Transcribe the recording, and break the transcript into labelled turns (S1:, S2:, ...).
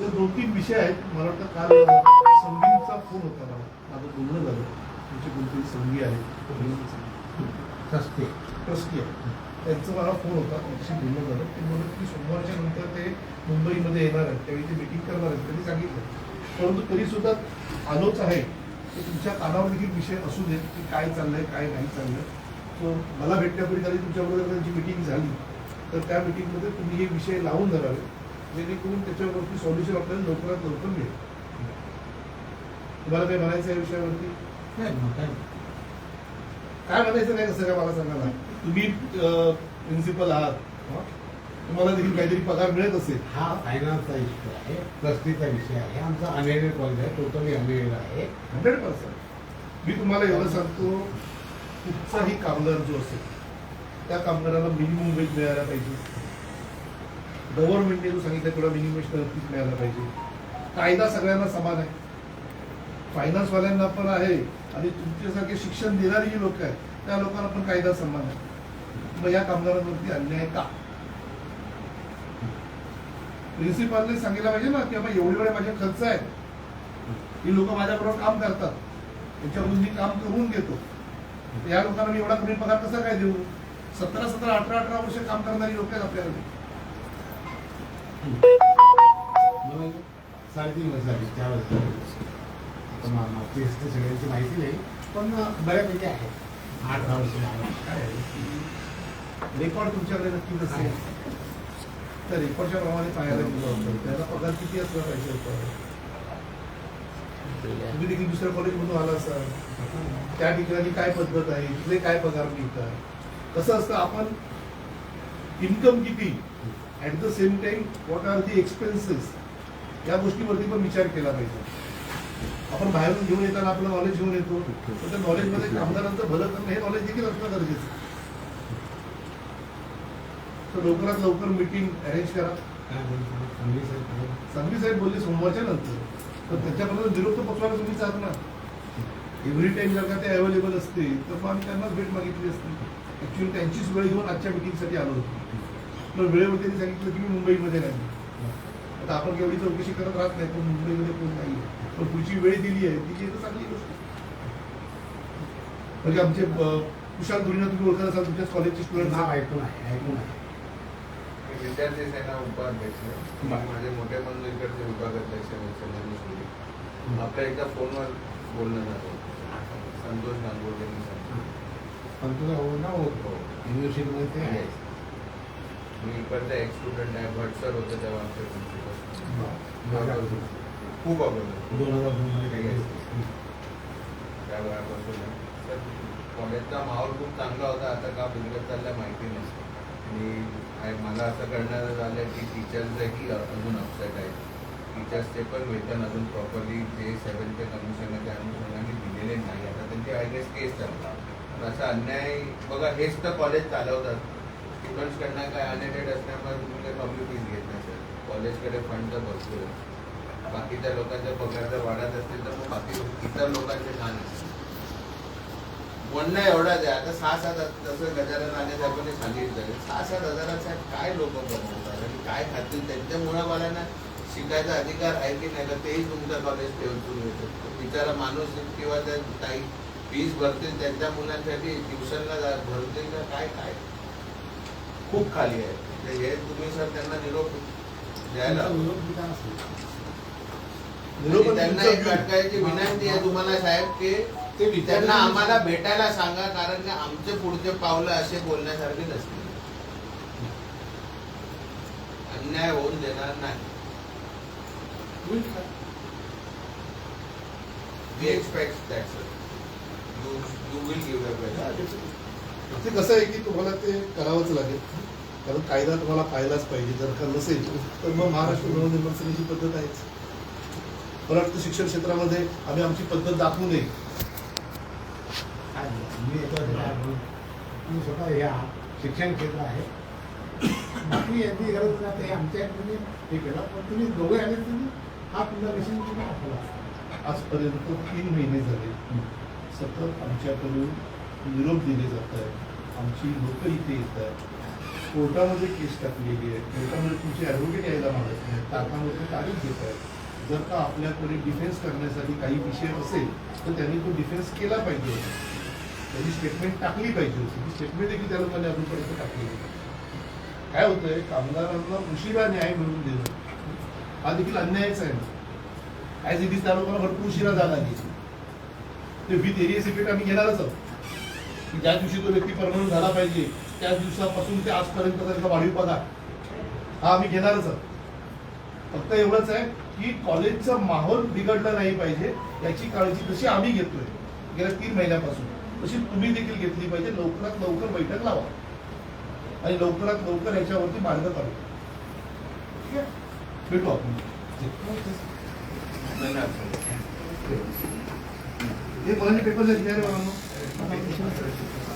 S1: तर दोन तीन विषय आहेत. मला वाटतं काल संगीचा फोन होता मला. माझं बोलणं झालं. तुमचे कोणतरी संगी आहेत
S2: सस्ते
S1: ट्रस्टी. आहे. त्यांचा मला फोन होता. त्यांच्याशी बोलणं झालं. ते म्हणत की सोमवारच्या नंतर ते मुंबईमध्ये येणार आहेत. त्यावेळी ते मिटिंग करणार आहेत. त्यांनी सांगितलं. परंतु तरी सुद्धा आलोच आहे. की तुमच्या कानावर देखील विषय असू देत की काय चाललंय काय नाही चाललंय. सो मला भेटण्यापूर्वी कधी तुमच्याबरोबर त्यांची मिटिंग झाली. तर त्या मिटिंगमध्ये तुम्ही हे विषय लावून धरावे. जेणेकरून त्याच्यावरती सॉल्युशन आपल्याला लवकरात लवकर मिळेल. तुम्हाला काही म्हणायचं या विषयावरती?
S2: काय?
S1: म्हणायचं नाही कसं काय मला सांगा ना? तुम्ही प्रिन्सिपल आहात? तुम्हाला देखील काहीतरी पगार मिळत असेल.
S2: हा फायनान्सचा इश्यू आहे ट्रस्टीचा विषय आहे आमचा अनएडेड कॉलेज आहे टोटली अनएडेड आहे.
S1: हंड्रेड पर्सेंट मी तुम्हाला एवढं सांगतो कुठचाही कामगार जो असेल त्या कामगाराला मिनिमम वेज मिळायला पाहिजे. गव्हर्नमेंटने जो सांगितलं तेवढा मिनिमम नक्कीच मिळायला पाहिजे. कायदा सगळ्यांना समान आहे. फायनान्सवाल्यांना पण आहे. आणि तुमच्यासारखे शिक्षण देणारी जी लोक आहेत त्या लोकांना पण कायदा समान आहे. मग या कामगारांवरती अन्याय का? प्रिन्सिपालने सांगितलं पाहिजे ना की बाबा एवढे वेळ माझे खर्च आहेत. ही लोक माझ्याबरोबर काम करतात. त्याच्यावरून मी काम करून घेतो. या लोकांना मी एवढा कमी पगार कसा काय देऊ? सतरा सतरा अठरा अठरा वर्ष काम करणारी लोक आहेत आपल्याकडे.
S2: साडेतीन वर्ष झाली चार वर्ष मागची हिस्ट्री सगळ्यांची माहिती नाही पण बऱ्यापैकी आहे आठ दहा वर्ष.
S1: रेकॉर्ड तुमच्याकडे नक्की नसेल. तर रेकॉर्डच्या प्रमाणे पाहायला गेलो त्याचा पगार किती असला पाहिजे होता तुम्ही देखील दुसऱ्या कॉलेजमधून आला असाल त्या ठिकाणी काय पद्धत आहे? तिथले काय पगार मिळतात? कसं असतं आपण इन्कम किती? At the same time what are the expenses या गोष्टीवरती पण विचार केला पाहिजे. आपण बाहेरून घेऊन येताना आपलं नॉलेज घेऊन येतो. तर त्या नॉलेजमध्ये कामगारांचं भलं करणं हे नॉलेज देखील असणं गरजेचं. तर लवकरात लवकर मीटिंग अरेंज करा?
S2: चांगली साहेब आहे.
S1: सांगली साहेब बोलले सोमवारच्या नंतर. तर त्याच्यापर्यंत निरोप तर पोचवायला तुम्हीच आहात ना एव्हरी टाइम जर का ते अवेलेबल असते तर मग आम्ही त्यांनाच भेट मागितली असती. ऍक्च्युली त्यांचीच वेळ घेऊन आजच्या मिटिंगसाठी आलो होतो. पण वेळेवरती सांगितलं की मी मुंबईमध्ये नाही आता आपण केवढी चौकशी करत राहत नाही पण मुंबईमध्ये कोण नाही. पण पुढची वेळ दिली आहे ती तर चांगली गोष्ट. म्हणजे आमचे कुशाल धुरीना तुम्ही ओळखत असाल तुमच्याच कॉलेजचे स्टुडंट
S2: ऐकून आहे ऐकून आहे.
S3: विद्यार्थी सेना उपाध्यक्ष. माझे मोठे बंधू इकडचे विभागाध्यक्ष आहेत, आपल्या एकदा फोनवर बोलणं झालं. संतोष नागोडे
S2: पण तुझा ओळख नाव होतो युनिव्हर्सिटीमध्ये ते आहे.
S3: मी इकडचा एक स्टुडंट आहे भटसर होतं तेव्हा आमचे प्रिन्सिपल खूप अगोदर
S2: दोन हजार.
S3: त्या वेळापासून आहे. तर कॉलेजचा माहोल खूप चांगला होता. आता का बिघडत चालला माहिती नाही. आणि मला असं कळण्यात झालं की टीचर्सही अजून अपसेट आहेत. टीचर्सचे पण वेतन अजून प्रॉपरली जे सेवनचे कमिशन आहे त्या अनुषंगाने दिलेले नाही. आता त्यांची आय गेस केस चालला तर असा अन्याय बघा हेच तर कॉलेज चालवतात. स्टुडंट्सकडनं काय? अनएडेड असल्यामुळे तुम्ही काही कमी घेत नाही सर कॉलेजकडे फंड तर भरपूर आहे बाकीच्या लोकांच्या पगार जर वाढत असतील तर मग बाकी इतर लोकांचे का नाही म्हणणं एवढाच आहे. आता सहा सात तसं गजानन आले साहेबांनी सांगितलं सहा सात हजाराचा काय लोक बनवतात आणि काय खातील? त्यांच्यामुळं मला ना शिकायचा अधिकार आहे की नाही? का तेही तुमचं कॉलेज ठेवून येतं. बिचारा माणूस किंवा त्या काही फीज भरतील त्यांच्या मुलांसाठी ट्युशनला भरतील का? काय काय? खूप खाली आहे. तर हे तुम्ही सर त्यांना निरोप द्यायला.
S2: तुमचा
S3: हवा.
S2: विरोध किती असेल?
S1: निरोप
S3: आणि त्यांना एक अटकायची विनंती आहे तुम्हाला साहेब की
S2: ते विचार-
S3: त्यांना आम्हाला भेटायला सांगा कारण की आमचे पुढचे पावलं असे बोलण्यासारखे नसतील. अन्याय होऊन देणार नाही. Expect that sir you you will give
S1: ते कसं आहे की तुम्हाला ते करावंच लागेल. कारण कायदा तुम्हाला पाहिलाच पाहिजे. जर का नसेल तर मग महाराष्ट्र नवनिर्माण सेनेची पद्धत आहेच. मला वाटतं शिक्षण क्षेत्रामध्ये आम्ही आमची पद्धत दाखवू नये?
S2: मी स्वतः या शिक्षण क्षेत्र आहे. बाकी यांची गरज नाही ते आमच्या हे केलं. पण तुम्ही दोघे आले तुम्ही हा तुमचा मिशन तुम्ही
S1: आजपर्यंत तीन महिने झाले. सतत आमच्याकडून निरोप दिले जात आहेत. आमची लोक इथे येत आहेत. कोर्टामध्ये केस टाकलेली आहे कोर्टामध्ये तुमचे ॲडव्होकेट यायला मागत नाही तारखामध्ये तारीख घेत आहेत. जर का आपल्याकडे डिफेन्स करण्यासाठी काही विषय असेल तर त्यांनी तो डिफेन्स केला पाहिजे होता. त्यांनी स्टेटमेंट टाकली पाहिजे होती. ती स्टेटमेंट देखील त्या लोकांनी अजूनपर्यंत टाकली होती काय होतंय? कामगारांना उशिरा न्याय मिळवून देणं. हा देखील अन्यायच आहे. ॲज इट इज त्या लोकांना भरपूर उशिरा जागा लागली ते विथ एरिया सिक्रेट आम्ही घेणारच आहोत. की ज्या दिवशी तो व्यक्ती परमनंट झाला पाहिजे त्या दिवसापासून ते आजपर्यंत त्याचा वाढीव पगार. हा आम्ही घेणारच आहोत. फक्त एवढंच आहे की कॉलेजचा माहोल बिघडला नाही पाहिजे याची काळजी जशी आम्ही घेतोय? गेल्या तीन महिन्यापासून. तशी तुम्ही देखील घेतली पाहिजे. लवकरात लवकर बैठक लावा. आणि लवकरात लवकर याच्यावरती मार्ग काढू ठीक आहे? भेटू आपण. हे मुलांनी पेपर लिहिले opportunity.